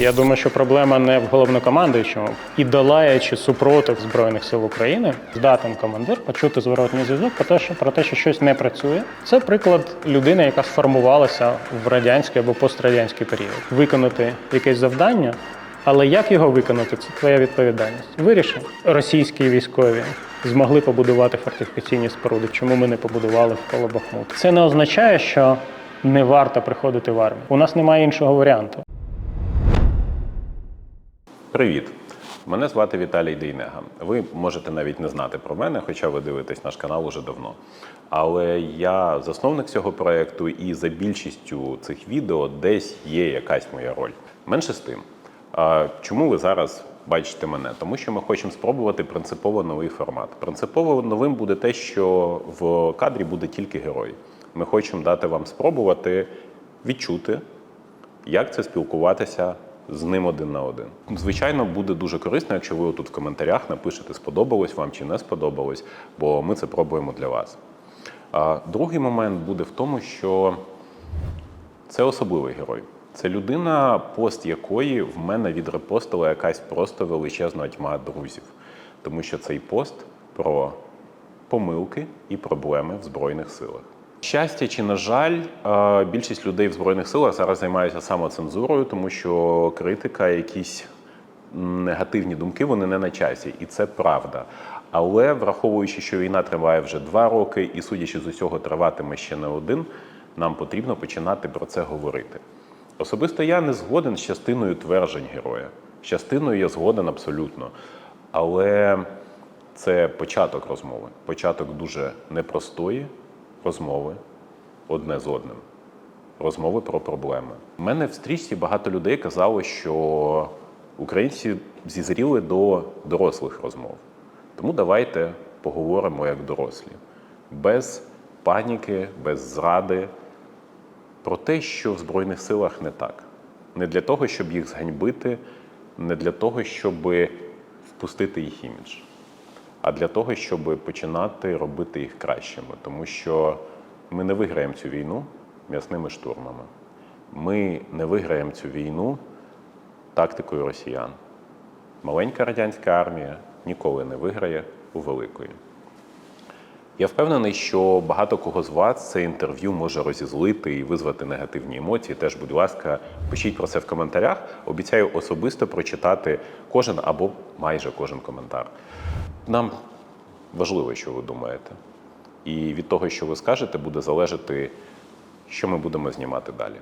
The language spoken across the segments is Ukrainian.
Я думаю, що проблема не в головнокомандуючому. І долаючи супротив Збройних сил України, здатен командир почути зворотній зв'язок про те, що про те, що щось не працює. Це приклад людини, яка сформувалася в радянський або пострадянський період. Виконати якесь завдання. Але як його виконати, це твоя відповідальність. Вирішив. Російські військові змогли побудувати фортифікаційні споруди. Чому ми не побудували вколо Бахмут? Це не означає, що не варто приходити в армію. У нас немає іншого варіанту. Привіт! Мене звати Віталій Дейнега. Ви можете навіть не знати про мене, хоча ви дивитесь наш канал уже давно. Але я засновник цього проєкту, і за більшістю цих відео десь є якась моя роль. Менше з тим. Чому ви зараз бачите мене? Тому що ми хочемо спробувати принципово новий формат. Принципово новим буде те, що в кадрі буде тільки герой. Ми хочемо дати вам спробувати відчути, як це спілкуватися з ним один на один. Звичайно, буде дуже корисно, якщо ви тут в коментарях напишете, сподобалось вам чи не сподобалось, бо ми це пробуємо для вас. А другий момент буде в тому, що це особливий герой. Це людина, пост якої в мене відрепостила якась просто величезна тьма друзів. Тому що цей пост про помилки і проблеми в Збройних силах. Щастя чи на жаль, е, більшість людей в збройних силах зараз займаються самоцензурою, тому що критика, якісь негативні думки, вони не на часі, і це правда. Але враховуючи, що війна триває вже два роки, і судячи з усього, триватиме ще не один, нам потрібно починати про це говорити. Особисто я не згоден з частиною тверджень героя. З частиною я згоден абсолютно. Але це початок розмови, початок дуже непростої розмови одне з одним, розмови про проблеми. У мене в стрічці багато людей казало, що українці зізріли до дорослих розмов. Тому давайте поговоримо як дорослі, без паніки, без зради, про те, що в Збройних силах не так. Не для того, щоб їх зганьбити, не для того, щоб впустити їх імідж а для того, щоб починати робити їх кращими. Тому що ми не виграємо цю війну м'ясними штурмами. Ми не виграємо цю війну тактикою росіян. Маленька радянська армія ніколи не виграє у великої. Я впевнений, що багато кого з вас це інтерв'ю може розізлити і визвати негативні емоції. Теж, будь ласка, пишіть про це в коментарях. Обіцяю особисто прочитати кожен або майже кожен коментар. Нам важливо, що ви думаєте. І від того, що ви скажете, буде залежати, що ми будемо знімати далі.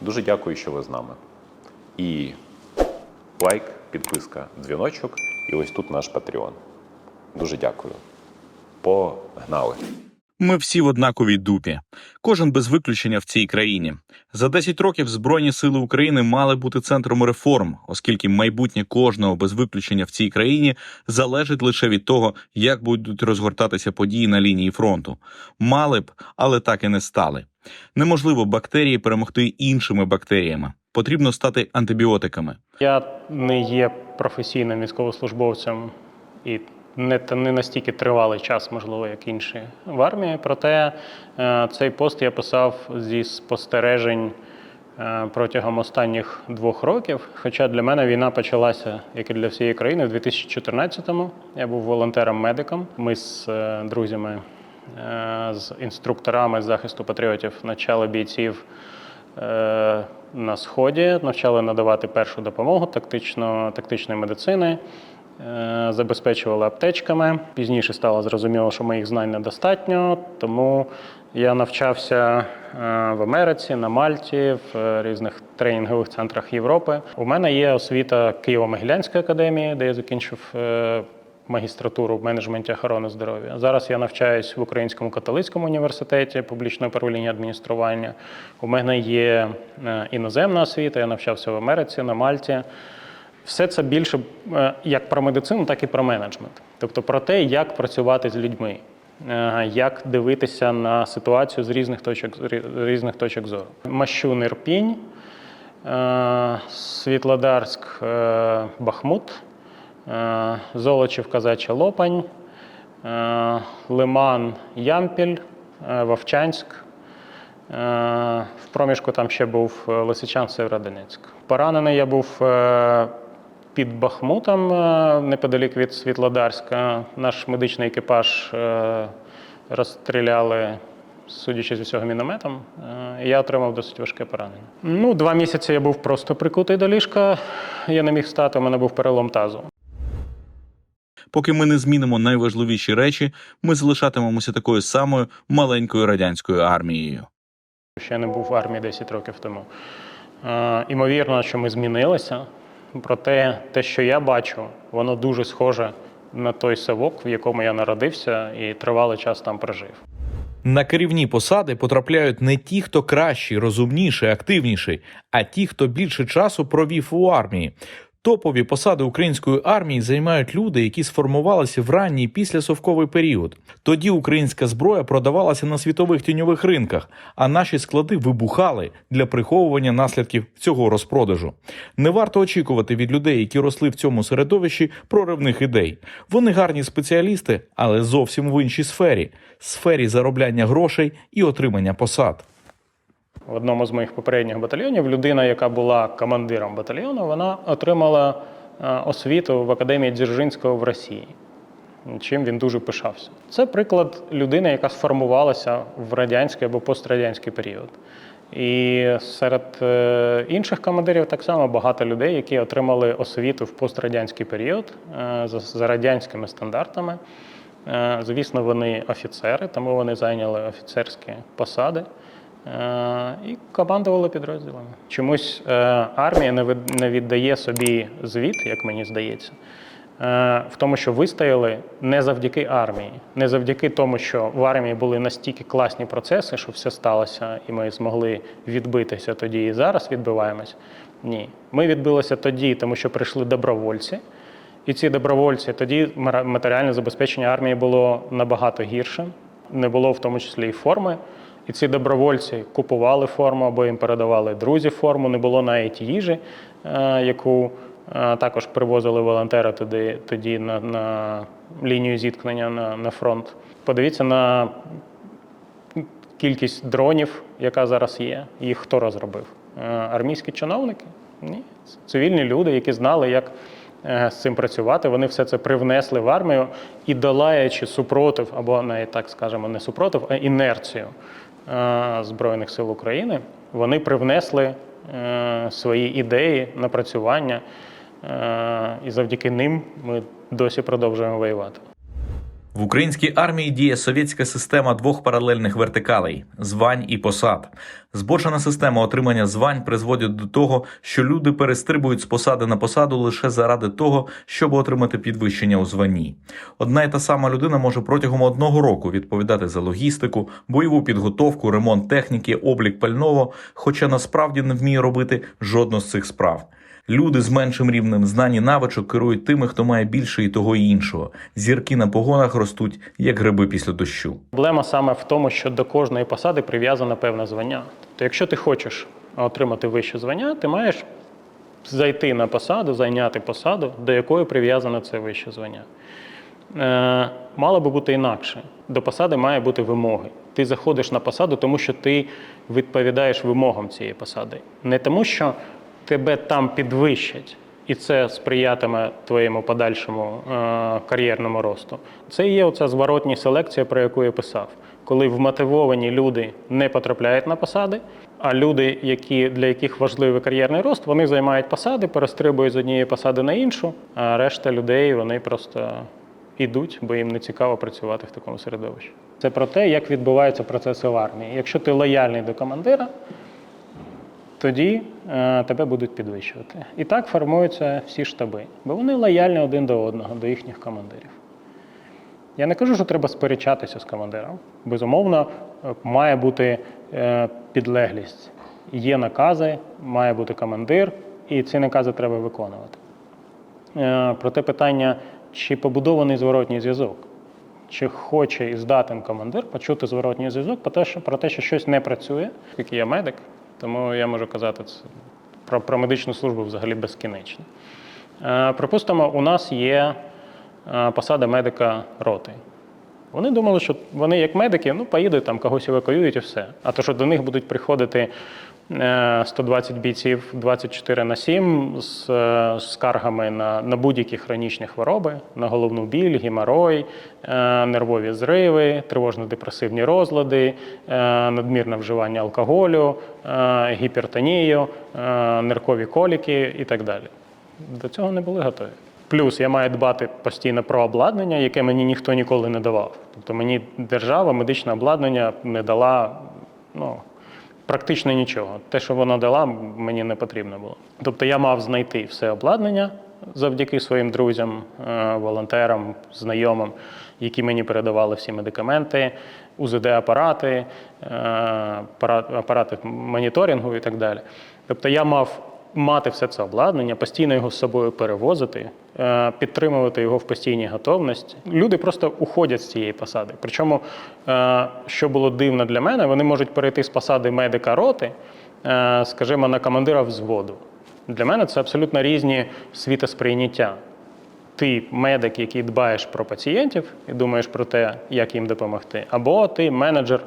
Дуже дякую, що ви з нами. І лайк, підписка, дзвіночок. І ось тут наш Patreon. Дуже дякую. Погнали! Ми всі в однаковій дупі, кожен без виключення в цій країні. За 10 років Збройні сили України мали бути центром реформ, оскільки майбутнє кожного без виключення в цій країні залежить лише від того, як будуть розгортатися події на лінії фронту. Мали б, але так і не стали. Неможливо бактерії перемогти іншими бактеріями. Потрібно стати антибіотиками. Я не є професійним військовослужбовцем і не, не настільки тривалий час, можливо, як інші в армії. Проте е, цей пост я писав зі спостережень е, протягом останніх двох років. Хоча для мене війна почалася, як і для всієї країни, в 2014-му. Я був волонтером-медиком. Ми з е, друзями, з інструкторами захисту патріотів навчали бійців на сході, навчали надавати першу допомогу тактично, тактичної медицини. Е, Забезпечували аптечками. Пізніше стало зрозуміло, що моїх знань недостатньо, тому я навчався е, в Америці, на Мальті, в е, різних тренінгових центрах Європи. У мене є освіта Києво-Могилянської академії, де я закінчив магістратуру в менеджменті охорони здоров'я. Зараз я навчаюсь в Українському католицькому університеті публічне управління адміністрування. У мене є іноземна освіта, я навчався в Америці, на Мальті. Все це більше е, як про медицину, так і про менеджмент. Тобто про те, як працювати з людьми, е, як дивитися на ситуацію з різних точок, різних точок зору. Мащун Ірпінь, е, Світлодарськ, Бахмут, Золочів, Казача Лопань, Лиман, Ямпіль, Вовчанськ, В проміжку там ще був Лисичанськ Северодонецьк. Поранений я був під Бахмутом, е, неподалік від Світлодарська. Наш медичний екіпаж е, розстріляли, судячи з усього, мінометом. Е, Я отримав досить важке поранення. Ну, два місяці я був просто прикутий до ліжка. Я не міг встати, у мене був перелом тазу. Поки ми не змінимо найважливіші речі, ми залишатимемося такою самою маленькою радянською армією. Ще не був в армії 10 років тому. Імовірно, що ми змінилися. Проте те, що я бачу, воно дуже схоже на той савок, в якому я народився і тривалий час там прожив. На керівні посади потрапляють не ті, хто кращий, розумніший, активніший, а ті, хто більше часу провів у армії. Топові посади української армії займають люди, які сформувалися в ранній післясовковий період. Тоді українська зброя продавалася на світових тіньових ринках, а наші склади вибухали для приховування наслідків цього розпродажу. Не варто очікувати від людей, які росли в цьому середовищі, проривних ідей. Вони гарні спеціалісти, але зовсім в іншій сфері сфері заробляння грошей і отримання посад. В одному з моїх попередніх батальйонів людина, яка була командиром батальйону, вона отримала е, освіту в академії Дзержинського в Росії. Чим він дуже пишався. Це приклад людини, яка сформувалася в радянський або пострадянський період. І серед е, інших командирів так само багато людей, які отримали освіту в пострадянський період е, за, радянськими стандартами. Звісно, вони офіцери, тому вони зайняли офіцерські посади. Е, і командували підрозділами. Чомусь е, армія не віддає собі звіт, як мені здається, е, в тому, що вистояли не завдяки армії, не завдяки тому, що в армії були настільки класні процеси, що все сталося, і ми змогли відбитися тоді і зараз відбиваємось. Ні, ми відбилися тоді, тому що прийшли добровольці. І ці добровольці тоді матеріальне забезпечення армії було набагато гіршим. Не було в тому числі і форми. І ці добровольці купували форму або їм передавали друзі форму. Не було навіть їжі, е, яку е, також привозили волонтери тоді, тоді на, на лінію зіткнення на, на фронт. Подивіться на кількість дронів, яка зараз є. Їх хто розробив? Е, Армійські чиновники? Ні. Цивільні люди, які знали, як з цим працювати. Вони все це привнесли в армію і долаючи супротив, або навіть так скажемо, не супротив, а інерцію Збройних сил України, вони привнесли е, свої ідеї, напрацювання, е, і завдяки ним ми досі продовжуємо воювати. В українській армії діє совєтська система двох паралельних вертикалей звань і посад. Збочена система отримання звань призводить до того, що люди перестрибують з посади на посаду лише заради того, щоб отримати підвищення у званні. Одна й та сама людина може протягом одного року відповідати за логістику, бойову підготовку, ремонт техніки, облік пального, хоча насправді не вміє робити жодну з цих справ. Люди з меншим рівнем знань і навичок керують тими, хто має більше і того і іншого. Зірки на погонах ростуть, як гриби після дощу. Проблема саме в тому, що до кожної посади прив'язане певне звання. Тобто, якщо ти хочеш отримати вище звання, ти маєш зайти на посаду, зайняти посаду, до якої прив'язане це вище звання. Е, мало би бути інакше. До посади має бути вимоги. Ти заходиш на посаду, тому що ти відповідаєш вимогам цієї посади. Не тому, що тебе там підвищать, і це сприятиме твоєму подальшому е, кар'єрному росту. Це є оця зворотня селекція, про яку я писав. Коли вмотивовані люди не потрапляють на посади, а люди, які, для яких важливий кар'єрний рост, вони займають посади, перестрибують з однієї посади на іншу, а решта людей вони просто йдуть, бо їм не цікаво працювати в такому середовищі. Це про те, як відбуваються процеси в армії. Якщо ти лояльний до командира, тоді е, тебе будуть підвищувати. І так формуються всі штаби, бо вони лояльні один до одного, до їхніх командирів. Я не кажу, що треба сперечатися з командиром. Безумовно, е, має бути е, підлеглість. Є накази, має бути командир, і ці накази треба виконувати. Проте питання, чи побудований зворотній зв'язок, чи хоче і здатен командир почути зворотній зв'язок про те, що, щось не працює, оскільки я медик, тому я можу казати це про, про медичну службу взагалі безкінечно. Е, Припустимо, у нас є е, посада медика роти. Вони думали, що вони як медики, ну поїдуть там, когось евакуюють і все. А то, що до них будуть приходити 120 бійців 24 на 7 з е, скаргами на, на будь-які хронічні хвороби, на головну біль, геморой, е, нервові зриви, тривожно-депресивні розлади, е, надмірне вживання алкоголю, е, гіпертонію, е, ниркові коліки і так далі. До цього не були готові. Плюс я маю дбати постійно про обладнання, яке мені ніхто ніколи не давав. Тобто мені держава медичне обладнання не дала ну, практично нічого. Те, що вона дала, мені не потрібно було. Тобто я мав знайти все обладнання завдяки своїм друзям, е, волонтерам, знайомим, які мені передавали всі медикаменти, УЗД-апарати, е, апарати моніторингу і так далі. Тобто я мав мати все це обладнання, постійно його з собою перевозити, е, підтримувати його в постійній готовності. Люди просто уходять з цієї посади. Причому, е, що було дивно для мене, вони можуть перейти з посади медика роти, е, скажімо, на командира взводу. Для мене це абсолютно різні світосприйняття. Ти медик, який дбаєш про пацієнтів і думаєш про те, як їм допомогти, або ти менеджер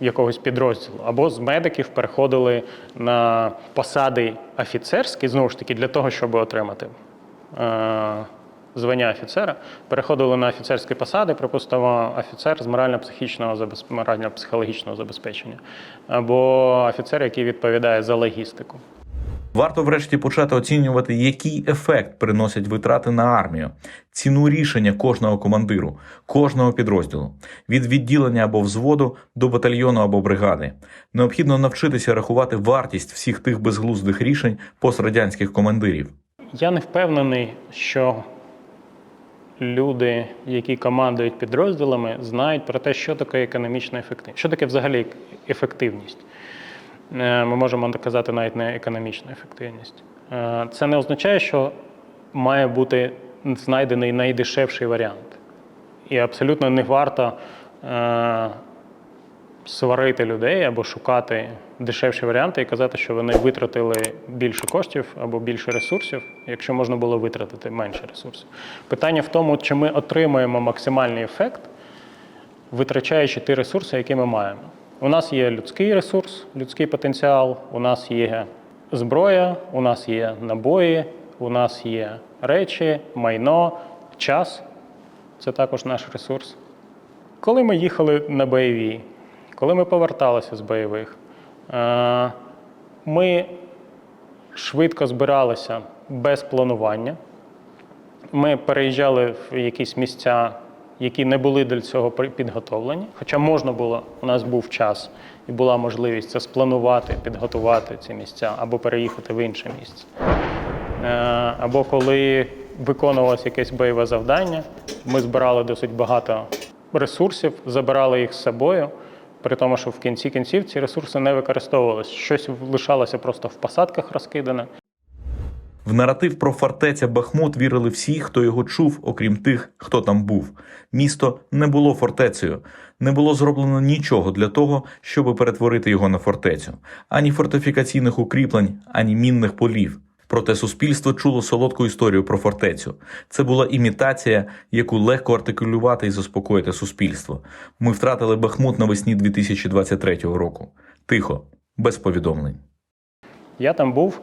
якогось підрозділу, або з медиків переходили на посади офіцерські, знову ж таки, для того, щоб отримати е, звання офіцера, переходили на офіцерські посади, припустимо, офіцер з морально-психічного морально-психологічного забезпечення, або офіцер, який відповідає за логістику. Варто врешті почати оцінювати, який ефект приносять витрати на армію, ціну рішення кожного командиру, кожного підрозділу, від відділення або взводу до батальйону або бригади. Необхідно навчитися рахувати вартість всіх тих безглуздих рішень пострадянських командирів. Я не впевнений, що люди, які командують підрозділами, знають про те, що таке економічна ефективність. Що таке взагалі ефективність? Е, Ми можемо казати навіть не економічна ефективність. Е, Це не означає, що має бути знайдений найдешевший варіант. І абсолютно не варто е, сварити людей або шукати дешевші варіанти і казати, що вони витратили більше коштів або більше ресурсів, якщо можна було витратити менше ресурсів. Питання в тому, чи ми отримуємо максимальний ефект, витрачаючи ті ресурси, які ми маємо. У нас є людський ресурс, людський потенціал, у нас є зброя, у нас є набої, у нас є речі, майно, час це також наш ресурс. Коли ми їхали на бойові, коли ми поверталися з бойових, е, ми швидко збиралися без планування. Ми переїжджали в якісь місця, які не були до цього підготовлені. Хоча можна було, у нас був час і була можливість це спланувати, підготувати ці місця або переїхати в інше місце. Е, Або коли виконувалось якесь бойове завдання, ми збирали досить багато ресурсів, забирали їх з собою, при тому, що в кінці кінців ці ресурси не використовувалися. Щось лишалося просто в посадках розкидане. В наратив про фортеця Бахмут вірили всі, хто його чув, окрім тих, хто там був. Місто не було фортецею, не було зроблено нічого для того, щоб перетворити його на фортецю, ані фортифікаційних укріплень, ані мінних полів. Проте суспільство чуло солодку історію про фортецю. Це була імітація, яку легко артикулювати і заспокоїти суспільство. Ми втратили Бахмут навесні 2023 року. Тихо, без повідомлень. Я там був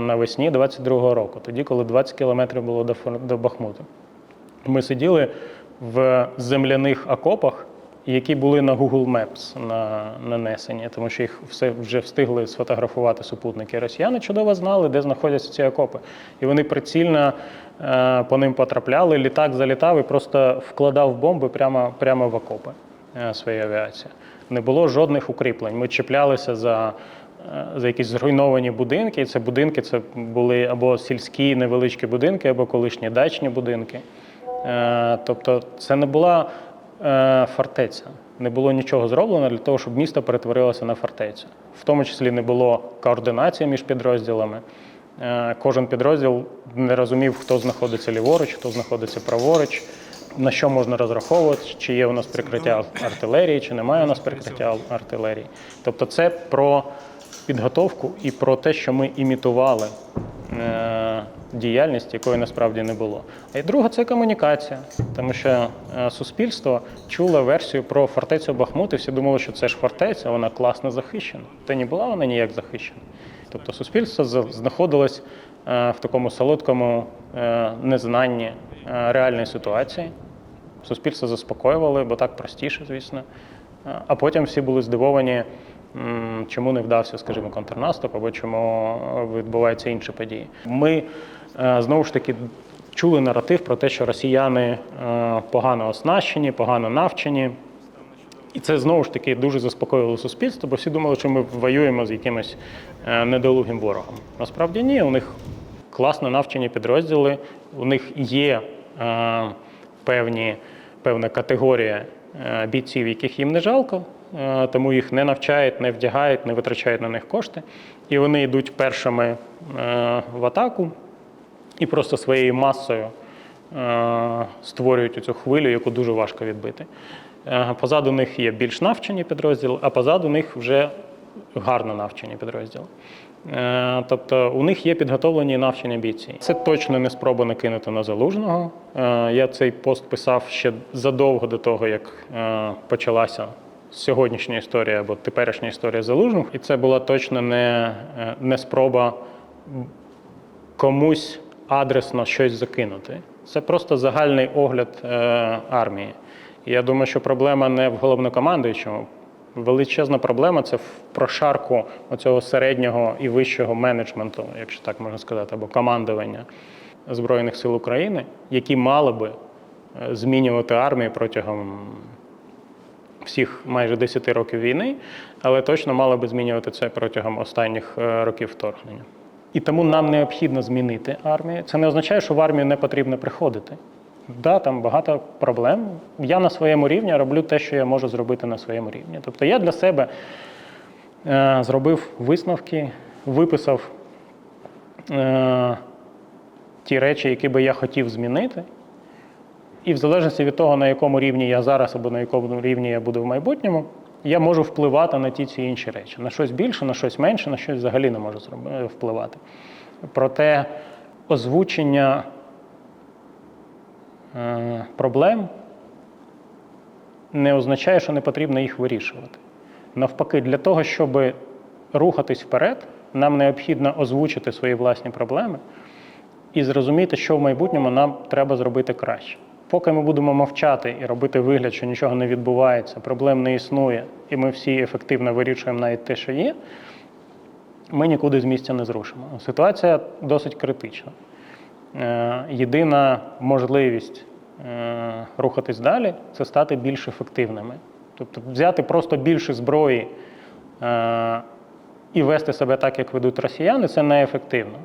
навесні 22-го року, тоді, коли 20 кілометрів було до, Бахмуту. Ми сиділи в земляних окопах, які були на Google Maps на, нанесені, тому що їх все вже встигли сфотографувати супутники. Росіяни чудово знали, де знаходяться ці окопи. І вони прицільно е, по ним потрапляли, літак залітав і просто вкладав бомби прямо, прямо в окопи е, своєї авіації. Не було жодних укріплень. Ми чіплялися за е, за якісь зруйновані будинки. І це будинки це були або сільські невеличкі будинки, або колишні дачні будинки. Е, Тобто це не була е, фортеця. Не було нічого зроблено для того, щоб місто перетворилося на фортецю. В тому числі не було координації між підрозділами. Е, Кожен підрозділ не розумів, хто знаходиться ліворуч, хто знаходиться праворуч, на що можна розраховувати, чи є у нас прикриття артилерії, чи немає у нас прикриття артилерії. Тобто, це про підготовку і про те, що ми імітували е, діяльність, якої насправді не було. А й друга це комунікація, тому що е, суспільство чуло версію про фортецю Бахмут, і всі думали, що це ж фортеця, вона класно захищена. Та не була вона ніяк захищена. Тобто суспільство знаходилось е, в такому солодкому е, незнанні реальної ситуації. Суспільство заспокоювали, бо так простіше, звісно. А потім всі були здивовані, чому не вдався, скажімо, контрнаступ, або чому відбуваються інші події. Ми е, знову ж таки чули наратив про те, що росіяни е, погано оснащені, погано навчені. І це знову ж таки дуже заспокоїло суспільство, бо всі думали, що ми воюємо з якимось е, недолугим ворогом. Насправді ні, у них класно навчені підрозділи, у них є е, певні, певна категорія бійців, яких їм не жалко, тому їх не навчають, не вдягають, не витрачають на них кошти. І вони йдуть першими е, в атаку і просто своєю масою е, створюють цю хвилю, яку дуже важко відбити. Е, Позаду них є більш навчені підрозділи, а позаду них вже гарно навчені підрозділи. Е, Тобто у них є підготовлені навчені бійці. Це точно не спроба накинути на залужного. Е, Я цей пост писав ще задовго до того, як е, почалася сьогоднішня історія або теперішня історія залужних. І це була точно не, е, не спроба комусь адресно щось закинути. Це просто загальний огляд е, армії. І я думаю, що проблема не в головнокомандуючому. Величезна проблема це в прошарку оцього середнього і вищого менеджменту, якщо так можна сказати, або командування Збройних сил України, які мали би е, змінювати армію протягом всіх майже 10 років війни, але точно мали би змінювати це протягом останніх е, років вторгнення. І тому нам необхідно змінити армію. Це не означає, що в армію не потрібно приходити. Да, там багато проблем. Я на своєму рівні роблю те, що я можу зробити на своєму рівні. Тобто я для себе е, зробив висновки, виписав е, ті речі, які би я хотів змінити. І в залежності від того, на якому рівні я зараз або на якому рівні я буду в майбутньому, я можу впливати на ті чи інші речі. На щось більше, на щось менше, на щось взагалі не можу впливати. Проте озвучення е, проблем не означає, що не потрібно їх вирішувати. Навпаки, для того, щоб рухатись вперед, нам необхідно озвучити свої власні проблеми і зрозуміти, що в майбутньому нам треба зробити краще. Поки ми будемо мовчати і робити вигляд, що нічого не відбувається, проблем не існує, і ми всі ефективно вирішуємо навіть те, що є, ми нікуди з місця не зрушимо. Ситуація досить критична. Е, Єдина можливість е, рухатись далі це стати більш ефективними. Тобто взяти просто більше зброї е, і вести себе так, як ведуть росіяни, це неефективно.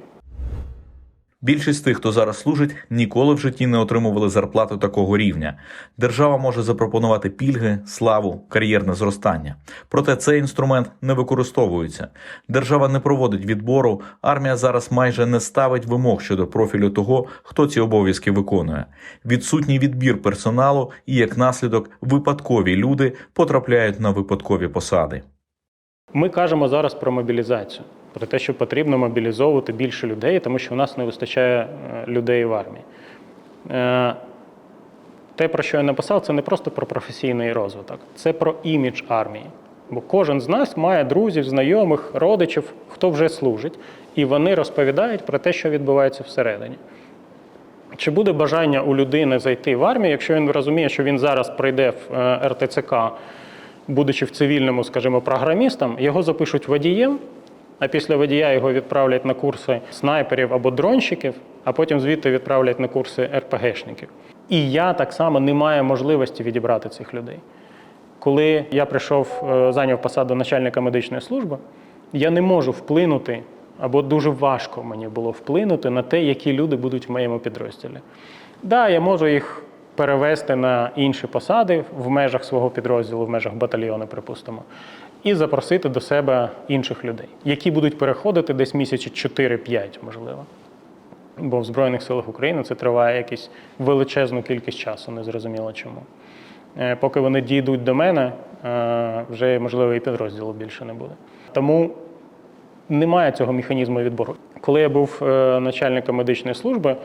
Більшість тих, хто зараз служить, ніколи в житті не отримували зарплату такого рівня. Держава може запропонувати пільги, славу, кар'єрне зростання. Проте цей інструмент не використовується. Держава не проводить відбору. Армія зараз майже не ставить вимог щодо профілю того, хто ці обов'язки виконує. Відсутній відбір персоналу і як наслідок випадкові люди потрапляють на випадкові посади. Ми кажемо зараз про мобілізацію, про те, що потрібно мобілізовувати більше людей, тому що у нас не вистачає е, людей в армії. Е, Те, про що я написав, це не просто про професійний розвиток, це про імідж армії. Бо кожен з нас має друзів, знайомих, родичів, хто вже служить, і вони розповідають про те, що відбувається всередині. Чи буде бажання у людини зайти в армію, якщо він розуміє, що він зараз прийде в е, РТЦК, будучи в цивільному, скажімо, програмістом, його запишуть водієм, а після водія його відправлять на курси снайперів або дронщиків, а потім звідти відправлять на курси РПГшників. І я так само не маю можливості відібрати цих людей. Коли я прийшов, е, зайняв посаду начальника медичної служби, я не можу вплинути, або дуже важко мені було вплинути на те, які люди будуть в моєму підрозділі. Так, да, я можу їх перевести на інші посади в межах свого підрозділу, в межах батальйону, припустимо, і запросити до себе інших людей, які будуть переходити десь місяці 4-5, можливо. Бо в Збройних силах України це триває якусь величезну кількість часу, незрозуміло чому. Е, Поки вони дійдуть до мене, е, вже можливо і підрозділу більше не буде. Тому немає цього механізму відбору. Коли я був е, начальником медичної служби,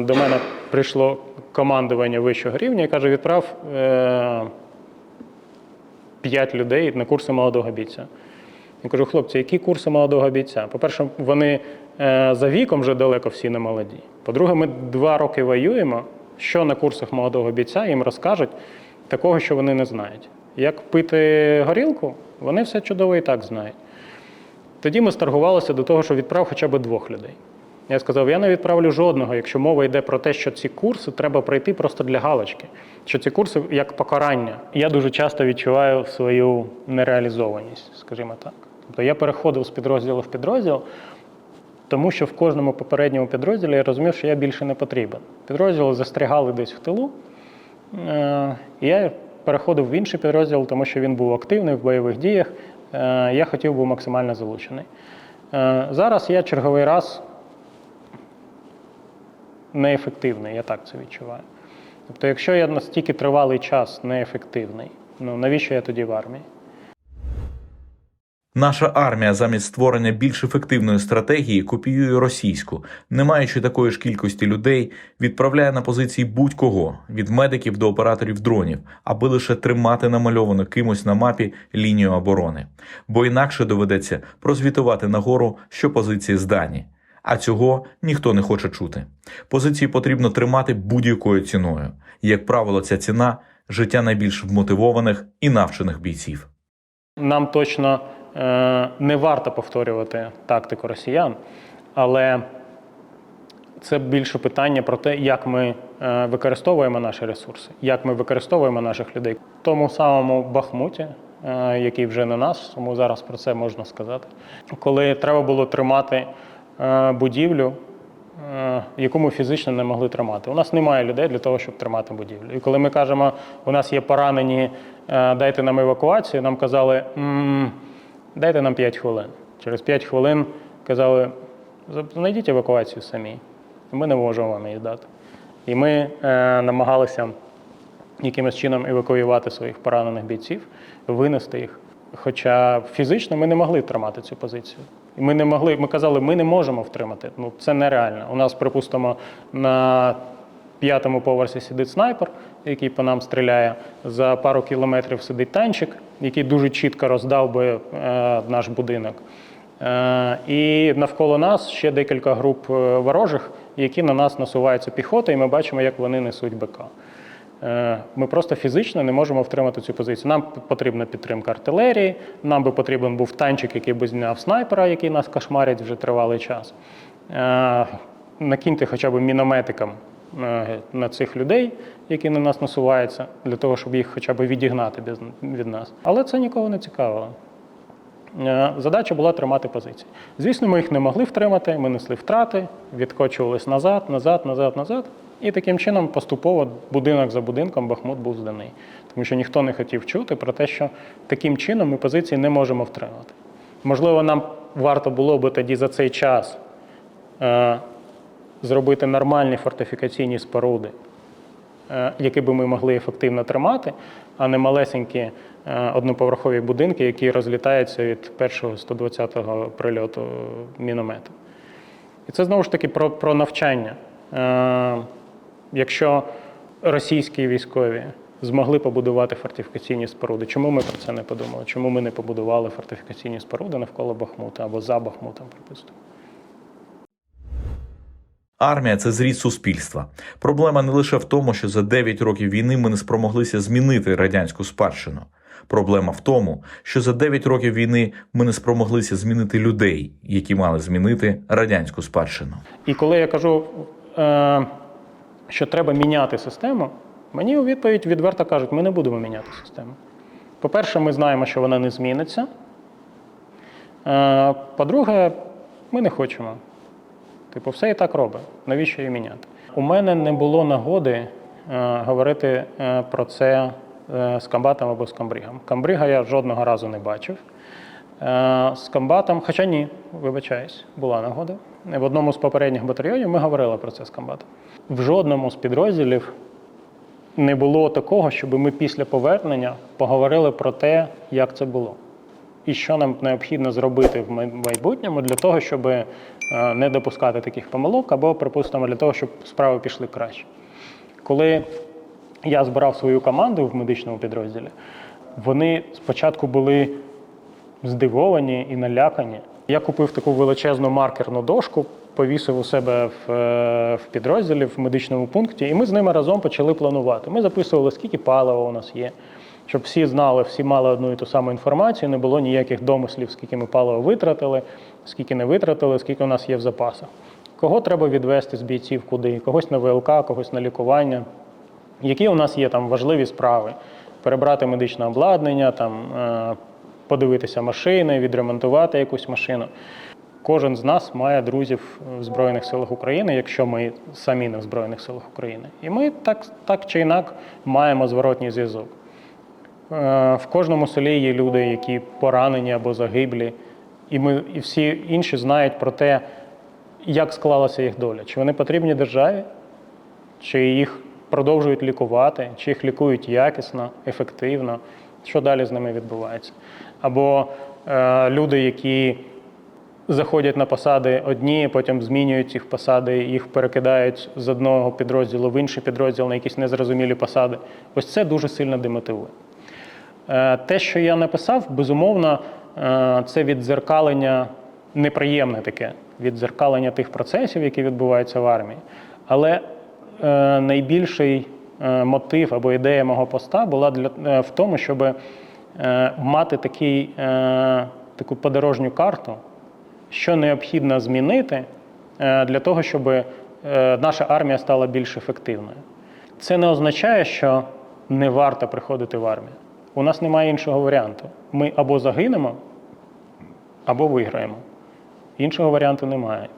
до мене прийшло командування вищого рівня і каже: відправ 5 людей на курси молодого бійця. Я кажу, хлопці, які курси молодого бійця? По-перше, вони е, за віком вже далеко всі не молоді. По-друге, ми два роки воюємо. Що на курсах молодого бійця їм розкажуть такого, що вони не знають. Як пити горілку, вони все чудово і так знають. Тоді ми старгувалися до того, що відправ хоча б двох людей. Я сказав, я не відправлю жодного, якщо мова йде про те, що ці курси треба пройти просто для галочки. Що ці курси як покарання. Я дуже часто відчуваю свою нереалізованість, скажімо так. Тобто я переходив з підрозділу в підрозділ, тому що в кожному попередньому підрозділі я розумів, що я більше не потрібен. Підрозділи застрягали десь в тилу. Е, і я переходив в інший підрозділ, тому що він був активний в бойових діях. Е, Я хотів був максимально залучений. Е, Зараз я черговий раз неефективний, я так це відчуваю. Тобто, якщо я настільки тривалий час неефективний, ну навіщо я тоді в армії? Наша армія замість створення більш ефективної стратегії копіює російську, не маючи такої ж кількості людей, відправляє на позиції будь-кого від медиків до операторів дронів, аби лише тримати намальовану кимось на мапі лінію оборони. Бо інакше доведеться прозвітувати нагору, що позиції здані. А цього ніхто не хоче чути. Позиції потрібно тримати будь-якою ціною. Як правило, ця ціна життя найбільш вмотивованих і навчених бійців. Нам точно е, не варто повторювати тактику росіян, але це більше питання про те, як ми е, використовуємо наші ресурси, як ми використовуємо наших людей. В тому самому Бахмуті, е, який вже не нас, тому зараз про це можна сказати. Коли треба було тримати будівлю, е, яку ми фізично не могли тримати. У нас немає людей для того, щоб тримати будівлю. І коли ми кажемо, у нас є поранені, е, дайте нам евакуацію, нам казали, дайте нам 5 хвилин. Через 5 хвилин казали, знайдіть евакуацію самі. Ми не можемо вам її дати. І ми е, намагалися якимось чином евакуювати своїх поранених бійців, винести їх. Хоча фізично ми не могли тримати цю позицію. І ми не могли, ми казали, ми не можемо втримати. Ну це нереально. У нас, припустимо, на п'ятому поверсі сидить снайпер, який по нам стріляє. За пару кілометрів сидить танчик, який дуже чітко роздав би е, наш будинок. Е, І навколо нас ще декілька груп е, ворожих, які на нас насуваються піхота, і ми бачимо, як вони несуть БК. Е, Ми просто фізично не можемо втримати цю позицію. Нам потрібна підтримка артилерії, нам би потрібен був танчик, який би зняв снайпера, який нас кошмарить вже тривалий час. Е, Накиньте хоча б мінометикам е, на цих людей, які на нас насуваються, для того, щоб їх хоча б відігнати від нас. Але це нікого не цікавило. Задача була тримати позиції. Звісно, ми їх не могли втримати, ми несли втрати, відкочувались назад, назад, назад, назад. І таким чином поступово будинок за будинком Бахмут був зданий. Тому що ніхто не хотів чути про те, що таким чином ми позиції не можемо втримати. Можливо, нам варто було би тоді за цей час е, зробити нормальні фортифікаційні споруди, е, які би ми могли ефективно тримати, а не малесенькі е, одноповерхові будинки, які розлітаються від першого 120-го прильоту міномету. І це знову ж таки про, про навчання. Е, Якщо російські військові змогли побудувати фортифікаційні споруди, чому ми про це не подумали? Чому ми не побудували фортифікаційні споруди навколо Бахмута або за Бахмутом, припустимо? Армія це зріст суспільства. Проблема не лише в тому, що за 9 років війни ми не спромоглися змінити радянську спадщину. Проблема в тому, що за 9 років війни ми не спромоглися змінити людей, які мали змінити радянську спадщину. І коли я кажу, е, що треба міняти систему, мені у відповідь відверто кажуть, ми не будемо міняти систему. По-перше, ми знаємо, що вона не зміниться. Е, По-друге, ми не хочемо. Типу, все і так робить. Навіщо її міняти? У мене не було нагоди е, говорити е, про це з комбатом або з камбригом. Камбрига я жодного разу не бачив. Е, З комбатом, хоча ні, вибачаюсь, була нагода. В одному з попередніх батальйонів ми говорили про це з комбатом. В жодному з підрозділів не було такого, щоб ми після повернення поговорили про те, як це було. і що нам необхідно зробити в майбутньому для того, щоб е, не допускати таких помилок, або, припустимо, для того, щоб справи пішли краще. Коли я збирав свою команду в медичному підрозділі, вони спочатку були здивовані і налякані. Я купив таку величезну маркерну дошку, повісив у себе в, е, в підрозділі в медичному пункті, і ми з ними разом почали планувати. Ми записували, скільки палива у нас є, щоб всі знали, всі мали одну і ту саму інформацію, не було ніяких домислів, скільки ми палива витратили, скільки не витратили, скільки у нас є в запасах. Кого треба відвести з бійців куди, когось на ВЛК, когось на лікування які у нас є там важливі справи. Перебрати медичне обладнання, там, е, подивитися машини, відремонтувати якусь машину. Кожен з нас має друзів в Збройних силах України, якщо ми самі не в Збройних силах України. І ми так, так чи інак маємо зворотній зв'язок. Е, В кожному селі є люди, які поранені або загиблі, і ми і всі інші знають про те, як склалася їх доля. Чи вони потрібні державі, чи їх продовжують лікувати, чи їх лікують якісно, ефективно, що далі з ними відбувається. Або е, люди, які заходять на посади одні, потім змінюють їх посади, їх перекидають з одного підрозділу в інший підрозділ на якісь незрозумілі посади. Ось це дуже сильно демотивує. Е, Те, що я написав, безумовно, е, це віддзеркалення неприємне таке, віддзеркалення тих процесів, які відбуваються в армії. Але найбільший мотив або ідея мого поста була для, в тому, щоб мати такий, е, таку подорожню карту, що необхідно змінити е, для того, щоб е, наша армія стала більш ефективною. Це не означає, що не варто приходити в армію. У нас немає іншого варіанту. Ми або загинемо, або виграємо. Іншого варіанту немає.